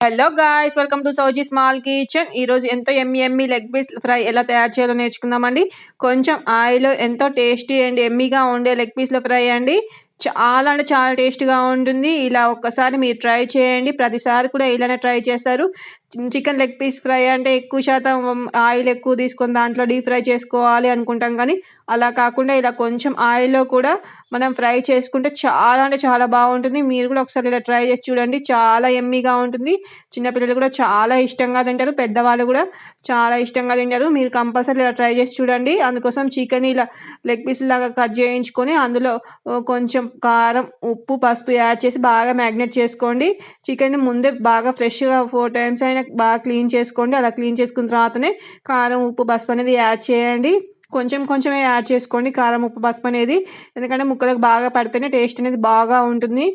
Hello guys welcome to Sowji small kitchen ఈరోజు ఎంతో yummy yummy leg piece fry ఎలా తయారు చేయాలో నేర్చుకుందామండి. కొంచెం ఆయిల్ ఎంతో టేస్టీ అండ్ ఎమ్మిగా ఉండే లెగ్ పీస్ల ఫ్రై అండి చాలా అంటే చాలా టేస్ట్గా ఉంటుంది. ఇలా ఒక్కసారి మీరు ట్రై చేయండి. ప్రతిసారి కూడా ఇలానే ట్రై చేస్తారు. చికెన్ లెగ్ పీస్ ఫ్రై అంటే ఎక్కువ శాతం ఆయిల్ ఎక్కువ తీసుకొని దాంట్లో డీప్ ఫ్రై చేసుకోవాలి అనుకుంటాం. కానీ అలా కాకుండా ఇలా కొంచెం ఆయిల్లో కూడా మనం ఫ్రై చేసుకుంటే చాలా అంటే చాలా బాగుంటుంది. మీరు కూడా ఒకసారి ఇలా ట్రై చేసి చూడండి. చాలా ఎమ్మీగా ఉంటుంది. చిన్నపిల్లలు కూడా చాలా ఇష్టంగా తింటారు. పెద్దవాళ్ళు కూడా చాలా ఇష్టంగా తింటారు. మీరు కంపల్సరీ ఇలా ట్రై చేసి చూడండి. అందుకోసం చికెన్ ఇలా లెగ్ పీస్ లాగా కట్ చేయించుకొని అందులో కొంచెం కారం ఉప్పు పసుపు యాడ్ చేసి బాగా మ్యాగ్నేట్ చేసుకోండి. చికెన్ ముందే బాగా ఫ్రెష్గా ఫోర్ టైమ్స్ అయినా బాగా క్లీన్ చేసుకోండి. అలా క్లీన్ చేసుకున్న తర్వాతనే కారం ఉప్పు పసుపు అనేది యాడ్ చేయండి. కొంచెం కొంచెమే యాడ్ చేసుకోండి కారం ఉప్పు పసుపు అనేది. ఎందుకంటే ముక్కలకు బాగా పడితేనే టేస్ట్ అనేది బాగా ఉంటుంది.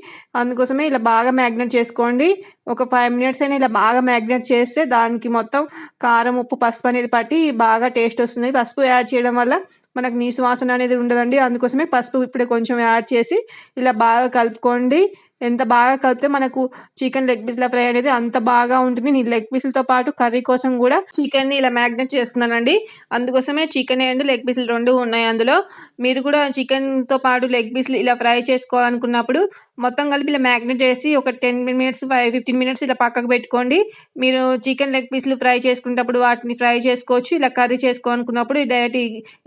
అందుకోసమే ఇలా బాగా మ్యాగ్నేట్ చేసుకోండి. ఒక ఫైవ్ మినిట్స్ అయినా ఇలా బాగా మ్యాగ్నేట్ చేస్తే దానికి మొత్తం కారం ఉప్పు పసుపు అనేది పట్టి బాగా టేస్ట్ వస్తుంది. పసుపు యాడ్ చేయడం వల్ల మనకు నీసు వాసన అనేది ఉండదండి. అందుకోసమే పసుపు ఇప్పుడే కొంచెం యాడ్ చేసి ఇలా బాగా కలుపుకోండి. ఎంత బాగా కలిపితే మనకు చికెన్ లెగ్ పీస్ల ఫ్రై అనేది అంత బాగా ఉంటుంది. నేను లెగ్ పీసులతో పాటు కర్రీ కోసం కూడా చికెన్ని ఇలా మ్యాగ్నెట్ చేస్తున్నానండి. అందుకోసమే చికెన్ అండ్ లెగ్ పీసులు రెండు ఉన్నాయి అందులో. మీరు కూడా చికెన్తో పాటు లెగ్ పీసులు ఇలా ఫ్రై చేసుకోవాలనుకున్నప్పుడు మొత్తం కలిపి ఇలా మ్యాగ్నెట్ చేసి ఒక ten minutes five fifteen minutes ఇలా పక్కకు పెట్టుకోండి. మీరు చికెన్ లెగ్ పీస్లు ఫ్రై చేసుకునేటప్పుడు వాటిని ఫ్రై చేసుకోవచ్చు ఇలా కర్రీ చేసుకోనుకున్నప్పుడు డైరెక్ట్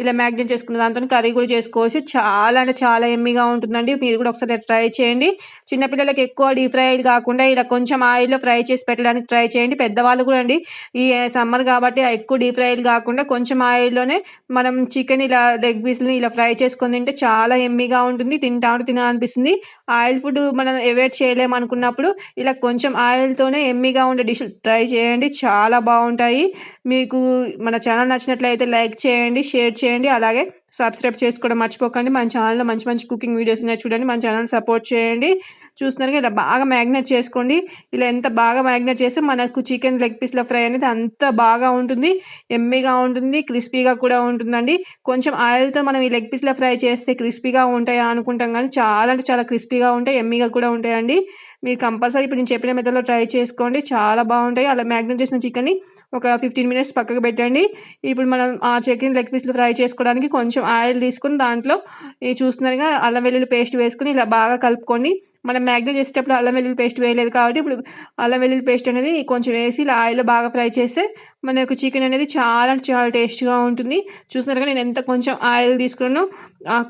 ఇలా మ్యాగ్నెట్ చేసుకున్న దాంతో కర్రీ కూడా చేసుకోవచ్చు. చాలా అంటే చాలా ఎమ్మిగా ఉంటుందండి. మీరు కూడా ఒకసారి ట్రై చేయండి. చిన్నపిల్లలకి ఎక్కువ డీప్ ఫ్రై కాకుండా ఇలా కొంచెం ఆయిల్లో ఫ్రై చేసి పెట్టడానికి ట్రై చేయండి. పెద్దవాళ్ళు కూడా అండి ఈ సమ్మర్ కాబట్టి ఎక్కువ డీప్ ఫ్రై కాకుండా కొంచెం ఆయిల్లోనే మనం చికెన్ ఇలా లెగ్ పీస్ని ఇలా ఫ్రై చేసుకొని తింటే చాలా ఎమ్మిగా ఉంటుంది. తింటా ఉంటే తినాలనిపిస్తుంది. ఆయిల్ ఫుడ్ మనం అవాయిడ్ చేయలేము అనుకున్నప్పుడు ఇలా కొంచెం ఆయిల్తోనే ఎమ్మిగా ఉండే డిష్ ట్రై చేయండి. చాలా బాగుంటాయి. మీకు మన ఛానల్ నచ్చినట్లయితే లైక్ చేయండి షేర్ చేయండి. అలాగే సబ్స్క్రైబ్ చేసుకోవడం మర్చిపోకండి. మన ఛానల్లో మంచి మంచి కుకింగ్ వీడియోస్ ఉన్నాయి చూడండి. మన ఛానల్ సపోర్ట్ చేయండి. చూస్తున్నారు ఇలా బాగా మ్యాగ్నేట్ చేసుకోండి. ఇలా ఎంత బాగా మ్యాగ్నేట్ చేస్తే మనకు చికెన్ లెగ్ పీస్ల ఫ్రై అనేది అంత బాగా ఉంటుంది. ఎమ్మిగా ఉంటుంది క్రిస్పీగా కూడా ఉంటుందండి. కొంచెం ఆయిల్తో మనం ఈ లెగ్ పీస్ల ఫ్రై చేస్తే క్రిస్పీగా ఉంటాయా అనుకుంటాం కానీ చాలా అంటే చాలా క్రిస్పీగా ఉంటాయి ఎమ్మిగా కూడా ఉంటాయండి. మీరు కంపల్సరీ ఇప్పుడు నేను చెప్పిన మెథడ్లో ట్రై చేసుకోండి. చాలా బాగుంటాయి. అలా మ్యాగ్నేట్ చేసిన చికెన్ని ఒక ఫిఫ్టీన్ మినిట్స్ పక్కకు పెట్టండి. ఇప్పుడు మనం ఆ చికెన్ లెగ్ పీస్లు ఫ్రై చేసుకోవడానికి కొంచెం ఆయిల్ తీసుకుని దాంట్లో చూస్తున్నారుగా అల్లం వెల్లుల్లి పేస్ట్ వేసుకుని ఇలా బాగా కలుపుకొని మనం మ్యాగ్నేట్ చేసేటప్పుడు అల్లం వెల్లుల్లి పేస్ట్ వేయలేదు కాబట్టి ఇప్పుడు అల్లం వెల్లుల్లి పేస్ట్ అనేది కొంచెం వేసి ఇలా ఆయిల్లో బాగా ఫ్రై చేస్తే మనకు చికెన్ అనేది చాలా చాలా టేస్ట్గా ఉంటుంది. చూస్తున్నారుగా నేను ఎంత కొంచెం ఆయిల్ తీసుకున్నాను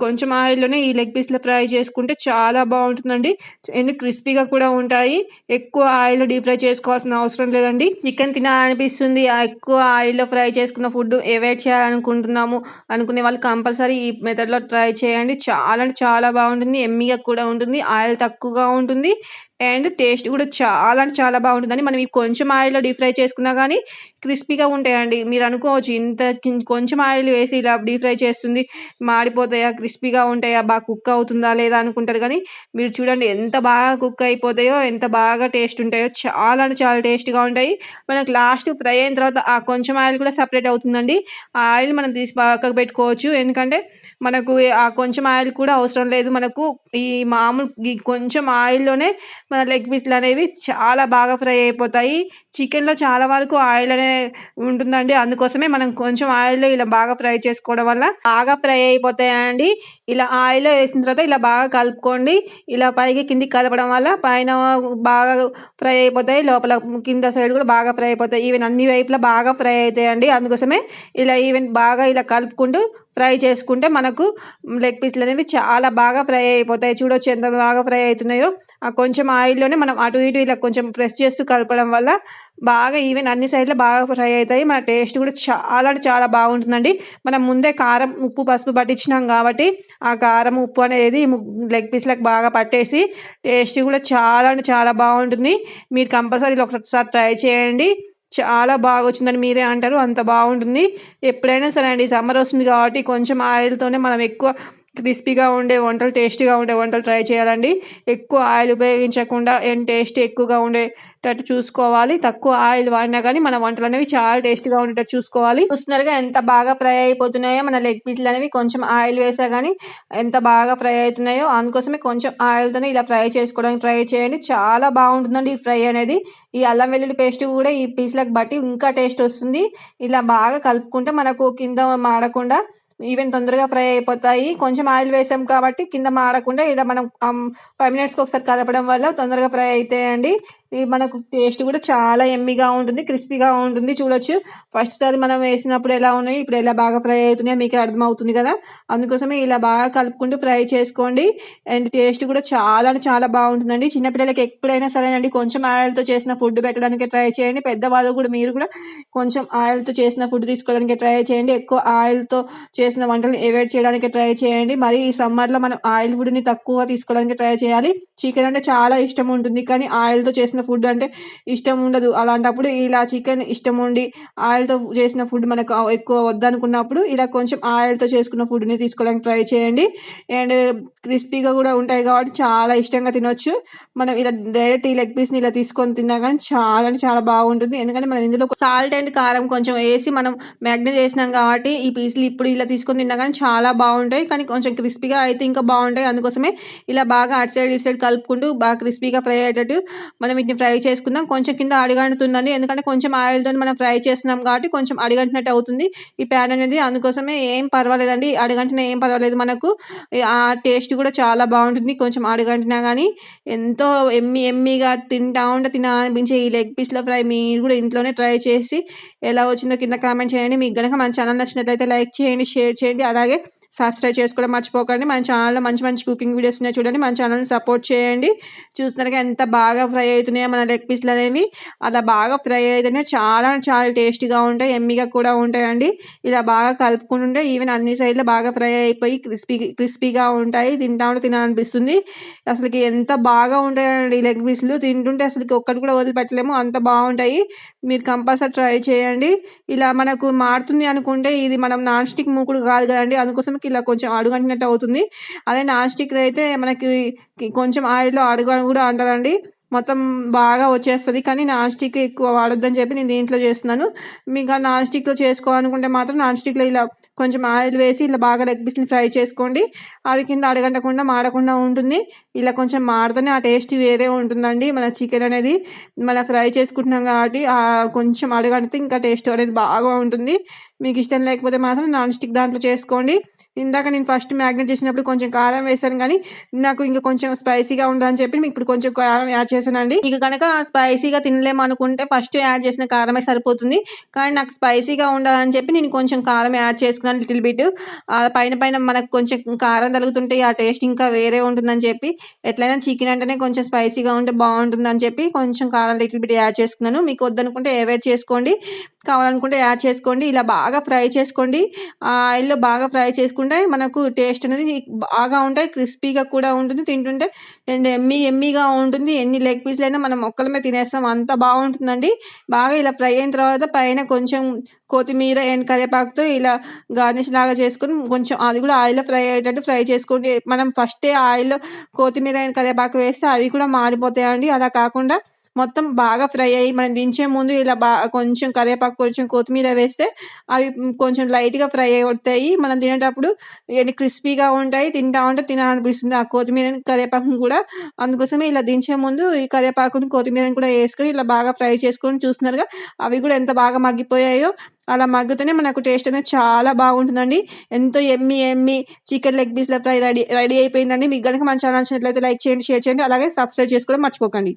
కొంచెం ఆయిల్లోనే ఈ లెగ్ పీస్లో ఫ్రై చేసుకుంటే చాలా బాగుంటుందండి. ఎన్ని క్రిస్పీగా కూడా ఉంటాయి. ఎక్కువ ఆయిల్ డీప్ ఫ్రై చేసుకోవాల్సిన అవసరం లేదండి. చికెన్ తినాలనిపిస్తుంది. ఎక్కువ ఆయిల్లో ఫ్రై చేసుకున్న ఫుడ్ అవాయిడ్ చేయాలనుకుంటున్నాము. అనుకునే వాళ్ళు కంపల్సరీ ఈ మెథడ్లో ట్రై చేయండి. చాలా అంటే చాలా బాగుంటుంది. ఎమ్మిగా కూడా ఉంటుంది. ఆయిల్ తక్కువగా ఉంటుంది. అండ్ టేస్ట్ కూడా చాలా అంటే చాలా బాగుంటుందండి. మనం ఈ కొంచెం ఆయిల్లో డీప్ ఫ్రై చేసుకున్నా కానీ క్రిస్పీగా ఉంటాయండి. మీరు అనుకోవచ్చు ఇంత కొంచెం ఆయిల్ వేసి ఇలా డీప్ ఫ్రై చేస్తుంది మాడిపోతాయా క్రిస్పీగా ఉంటాయా బాగా కుక్ అవుతుందా లేదా అనుకుంటారు. కానీ మీరు చూడండి ఎంత బాగా కుక్ అయిపోతాయో ఎంత బాగా టేస్ట్ ఉంటాయో చాలా అంటే చాలా టేస్ట్గా ఉంటాయి. మనకు లాస్ట్ ఫ్రై అయిన తర్వాత ఆ కొంచెం ఆయిల్ కూడా సపరేట్ అవుతుందండి. ఆ ఆయిల్ మనం తీసి పక్కకు పెట్టుకోవచ్చు. ఎందుకంటే మనకు ఆ కొంచెం ఆయిల్ కూడా అవసరం లేదు. మనకు ఈ మామూలు ఈ కొంచెం ఆయిల్లోనే మన లెగ్ పీస్లు అనేవి చాలా బాగా ఫ్రై అయిపోతాయి. చికెన్లో చాలా వరకు ఆయిల్ అనే ఉంటుందండి. అందుకోసమే మనం కొంచెం ఆయిల్లో ఇలా బాగా ఫ్రై చేసుకోవడం వల్ల బాగా ఫ్రై అయిపోతాయండి. ఇలా ఆయిల్లో వేసిన తర్వాత ఇలా బాగా కలుపుకోండి. ఇలా పైకి కిందికి కలపడం వల్ల పైన బాగా ఫ్రై అయిపోతాయి. లోపల కింద సైడ్ కూడా బాగా ఫ్రై అయిపోతాయి. ఈవెన్ అన్ని వైపులా బాగా ఫ్రై అవుతాయండి. అందుకోసమే ఇలా ఈవెన్ బాగా ఇలా కలుపుకుంటూ ఫ్రై చేసుకుంటే మనకు లెగ్ పీస్లు అనేవి చాలా బాగా ఫ్రై అయిపోతాయి. చూడొచ్చు ఎంత బాగా ఫ్రై అవుతున్నాయో. ఆ కొంచెం ఆయిల్లోనే మనం అటు ఇటు ఇలా కొంచెం ప్రెస్ చేస్తూ కలపడం వల్ల బాగా ఈవెన్ అన్ని సైడ్లో బాగా ఫ్రై అవుతాయి. మన టేస్ట్ కూడా చాలా అంటే చాలా బాగుంటుందండి. మనం ముందే కారం ఉప్పు పసుపు పట్టించినాం కాబట్టి ఆ కారం ఉప్పు అనేది లెగ్ పీస్లకు బాగా పట్టేసి టేస్ట్ కూడా చాలా అంటే చాలా బాగుంటుంది. మీరు కంపల్సరీ ఒకసారి ట్రై చేయండి. చాలా బాగా వచ్చిందని మీరే అంటారు. అంత బాగుంటుంది. ఎప్పుడైనా సరే అండి సమ్మర్ వస్తుంది కాబట్టి కొంచెం ఆయిల్తోనే మనం ఎక్కువ క్రిస్పీగా ఉండే వంటలు టేస్టీగా ఉండే వంటలు ట్రై చేయాలండి. ఎక్కువ ఆయిల్ ఉపయోగించకుండా ఏం టేస్ట్ ఎక్కువగా ఉండేటట్టు చూసుకోవాలి. తక్కువ ఆయిల్ వాడినా కానీ మన వంటలు అనేవి చాలా టేస్టీగా ఉండేటట్టు చూసుకోవాలి. చూస్తున్నారుగా ఎంత బాగా ఫ్రై అయిపోతున్నాయో మన లెగ్ పీస్లు అనేవి కొంచెం ఆయిల్ వేసా కానీ ఎంత బాగా ఫ్రై అవుతున్నాయో అందుకోసమే కొంచెం ఆయిల్తోనే ఇలా ఫ్రై చేసుకోవడానికి ట్రై చేయండి. చాలా బాగుంటుందండి ఈ ఫ్రై అనేది. ఈ అల్లం వెల్లుల్లి పేస్ట్ కూడా ఈ పీస్లకు బట్టి ఇంకా టేస్ట్ వస్తుంది. ఇలా బాగా కలుపుకుంటే మనకు కింద మాడకుండా ఈవెన్ తొందరగా ఫ్రై అయిపోతాయి. కొంచెం ఆయిల్ వేసాం కాబట్టి కింద మాడకుండా ఇలా మనం ఫైవ్ మినిట్స్కి ఒకసారి కలపడం వల్ల తొందరగా ఫ్రై అవుతాయండి మనకు టేస్ట్ కూడా చాలా ఎమ్మిగా ఉంటుంది క్రిస్పీగా ఉంటుంది చూడొచ్చు. ఫస్ట్ సారి మనం వేసినప్పుడు ఎలా ఉన్నాయి ఇప్పుడు ఎలా బాగా ఫ్రై అవుతున్నాయో మీకు అర్థమవుతుంది కదా. అందుకోసమే ఇలా బాగా కలుపుకుంటూ ఫ్రై చేసుకోండి. అండ్ టేస్ట్ కూడా చాలా చాలా బాగుంటుందండి. చిన్నపిల్లలకి ఎప్పుడైనా సరేనండి కొంచెం ఆయిల్తో చేసిన ఫుడ్ పెట్టడానికి ట్రై చేయండి. పెద్దవాళ్ళు కూడా మీరు కూడా కొంచెం ఆయిల్తో చేసిన ఫుడ్ తీసుకోవడానికి ట్రై చేయండి. ఎక్కువ ఆయిల్తో చేసిన వంటలు అవాయిడ్ చేయడానికి ట్రై చేయండి. మరి ఈ సమ్మర్లో మనం ఆయిల్ ఫుడ్ని తక్కువగా తీసుకోవడానికి ట్రై చేయాలి. చికెన్ అంటే చాలా ఇష్టం ఉంటుంది కానీ ఆయిల్తో చేసిన చేసిన ఫుడ్ అంటే ఇష్టం ఉండదు. అలాంటప్పుడు ఇలా చికెన్ ఇష్టం ఉండి ఆయిల్తో చేసిన ఫుడ్ మనకు ఎక్కువ వద్దనుకున్నప్పుడు ఇలా కొంచెం ఆయిల్తో చేసుకున్న ఫుడ్ని తీసుకోవడానికి ట్రై చేయండి. అండ్ క్రిస్పీగా కూడా ఉంటాయి కాబట్టి చాలా ఇష్టంగా తినొచ్చు. మనం ఇలా డైరెక్ట్ ఈ లెగ్ పీస్ని ఇలా తీసుకొని తిన్నా కానీ చాలా అంటే చాలా బాగుంటుంది. ఎందుకంటే మనం ఇందులో సాల్ట్ అండ్ కారం కొంచెం వేసి మనం మ్యాగ్నేట్ చేసినాం కాబట్టి ఈ పీస్లు ఇప్పుడు ఇలా తీసుకొని తిన్నా కానీ చాలా బాగుంటాయి. కానీ కొంచెం క్రిస్పీగా అయితే ఇంకా బాగుంటాయి. అందుకోసమే ఇలా బాగా అటు సైడ్ ఇటు సైడ్ కలుపుకుంటూ బాగా క్రిస్పీగా ఫ్రై అయ్యేటట్టు మనం వీటిని ఫ్రై చేసుకుందాం. కొంచెం కింద అడిగంటుతుందండి. ఎందుకంటే కొంచెం ఆయిల్తో మనం ఫ్రై చేస్తున్నాం కాబట్టి కొంచెం అడిగంటినట్టు అవుతుంది. ఈ ప్యాన్ అనేది అందుకోసమే ఏం పర్వాలేదండి. అడిగంటిన ఏం పర్వాలేదు మనకు. ఆ టేస్ట్ కూడా చాలా బాగుంటుంది. కొంచెం అడిగంటినా కానీ ఎంతో ఎమ్మి ఎమ్మిగా తింటా ఉంటే తిన అనిపించే ఈ లెగ్ పీస్లో ఫ్రై మీరు కూడా ఇంట్లోనే ట్రై చేసి ఎలా వచ్చిందో కింద కామెంట్ చేయండి. మీకు కనుక మన ఛానల్ నచ్చినట్లయితే లైక్ చేయండి షేర్ చేయండి. అలాగే సబ్స్క్రైబ్ చేసుకోవడం మర్చిపోకండి. మన ఛానల్లో మంచి మంచి కుకింగ్ వీడియోస్ ఉన్నాయి చూడండి. మన ఛానల్ని సపోర్ట్ చేయండి. చూస్తున్నారుగా ఎంత బాగా ఫ్రై అవుతున్నాయో మన లెగ్ పీస్లు అనేవి. అలా బాగా ఫ్రై అవుతున్నాయి చాలా చాలా టేస్టీగా ఉంటాయి ఎమ్మిగా కూడా ఉంటాయండి. ఇలా బాగా కలుపుకుంటుంటే ఈవెన్ అన్ని సైడ్లో బాగా ఫ్రై అయిపోయి క్రిస్పీ క్రిస్పీగా ఉంటాయి. తింటా ఉంటే తినాలనిపిస్తుంది. అసలుకి ఎంత బాగా ఉంటాయండి లెగ్ పీస్లు తింటుంటే అసలుకి ఒక్కటి కూడా వదిలిపెట్టలేము. అంత బాగుంటాయి. మీరు కంపల్సరీ ట్రై చేయండి. ఇలా మనకు మారుతుంది అనుకుంటే ఇది మనం నాన్ స్టిక్ మూకుడు కాదు కదండి. అందుకోసం ఇలా కొంచెం అడుగంటినట్టు అవుతుంది. అదే నాన్ స్టిక్ అయితే మనకి కొంచెం ఆయిల్లో అడుగు కూడా అంటదండి. మొత్తం బాగా వచ్చేస్తుంది. కానీ నాన్ స్టిక్ ఎక్కువ వాడొద్దని చెప్పి నేను దీంట్లో చేస్తున్నాను. మీకు ఆ నాన్ స్టిక్లో చేసుకోవాలనుకుంటే మాత్రం నాన్ స్టిక్లో ఇలా కొంచెం ఆయిల్ వేసి ఇలా బాగా లెగ్ పీస్ని ఫ్రై చేసుకోండి. అవి కింద అడగంటకుండా మాడకుండా ఉంటుంది. ఇలా కొంచెం మాడితేనే ఆ టేస్ట్ వేరే ఉంటుందండి. మన చికెన్ అనేది మన ఫ్రై చేసుకుంటున్నాం కాబట్టి కొంచెం అడగడితే ఇంకా టేస్ట్ అనేది బాగా ఉంటుంది. మీకు ఇష్టం లేకపోతే మాత్రం నాన్ స్టిక్ దాంట్లో చేసుకోండి. ఇందాక నేను ఫస్ట్ మ్యాగ్నెట్ చేసినప్పుడు కొంచెం కారం వేసాను కానీ నాకు ఇంకా కొంచెం స్పైసీగా ఉందని చెప్పి మీకు ఇప్పుడు కొంచెం కారం యాడ్ చేశానండి. ఇక కనుక స్పైసీగా తినలేము అనుకుంటే ఫస్ట్ యాడ్ చేసిన కారమే సరిపోతుంది. కానీ నాకు స్పైసీగా ఉండాలని చెప్పి నేను కొంచెం కారం యాడ్ చేసుకున్నాను లిటిల్ బిట్. పైన పైన మనకు కొంచెం కారం తగులుతుంటే ఆ టేస్ట్ ఇంకా వేరే ఉంటుందని చెప్పి ఎట్లయినా చికెన్ అంటేనే కొంచెం స్పైసీగా ఉంటే బాగుంటుందని చెప్పి కొంచెం కారం లిటిల్ బిట్ యాడ్ చేసుకున్నాను. మీకు వద్దనుకుంటే అవాయిడ్ చేసుకోండి. కావాలనుకుంటే యాడ్ చేసుకోండి. ఇలా బాగా ఫ్రై చేసుకోండి. ఆయిల్లో బాగా ఫ్రై చేసుకుంటే మనకు టేస్ట్ అనేది బాగా ఉంటాయి. క్రిస్పీగా కూడా ఉంటుంది. తింటుంటే అండ్ ఎమ్మి ఎమ్మిగా ఉంటుంది. ఎన్ని లెగ్ పీస్లు అయినా మనం ఒక్కలమే తినేస్తాం. అంత బాగుంటుందండి. బాగా ఇలా ఫ్రై అయిన తర్వాత పైన కొంచెం కొత్తిమీర అండ్ కరివేపాకుతో ఇలా గార్నిష్ లాగా చేసుకుని కొంచెం అది కూడా ఆయిల్లో ఫ్రై అయ్యేటట్టు ఫ్రై చేసుకోండి. మనం ఫస్టే ఆయిల్లో కొత్తిమీర అండ్ కరివేపాకు వేస్తే అవి కూడా మారిపోతాయండి అలా కాకుండా మొత్తం బాగా ఫ్రై అయ్యి మనం దించే ముందు ఇలా బాగా కొంచెం కరివేపాకు కొంచెం కొత్తిమీర వేస్తే అవి కొంచెం లైట్గా ఫ్రై అవుతాయి. మనం తినేటప్పుడు ఇవన్నీ క్రిస్పీగా ఉంటాయి తింటా ఉంటే తినాలనిపిస్తుంది. ఆ కొత్తిమీర కరివేపాకును కూడా అందుకోసమే ఇలా దించే ముందు ఈ కరివేపాకుని కొత్తిమీరని కూడా వేసుకొని ఇలా బాగా ఫ్రై చేసుకొని చూస్తున్నారుగా అవి కూడా ఎంత బాగా మగ్గిపోయాయో అలా మగ్గితేనే మనకు టేస్ట్ అనేది చాలా బాగుంటుందండి. ఎంతో ఎమ్మి ఎమ్మి చికెన్ లెగ్ పీస్ల ఫ్రై రెడీ రెడీ అయిపోయిందండి. మీకు కనుక మన ఛానల్ నచ్చినట్లయితే లైక్ చేయండి షేర్ చేయండి అలాగే సబ్స్క్రైబ్ చేసుకోవడం మర్చిపోకండి.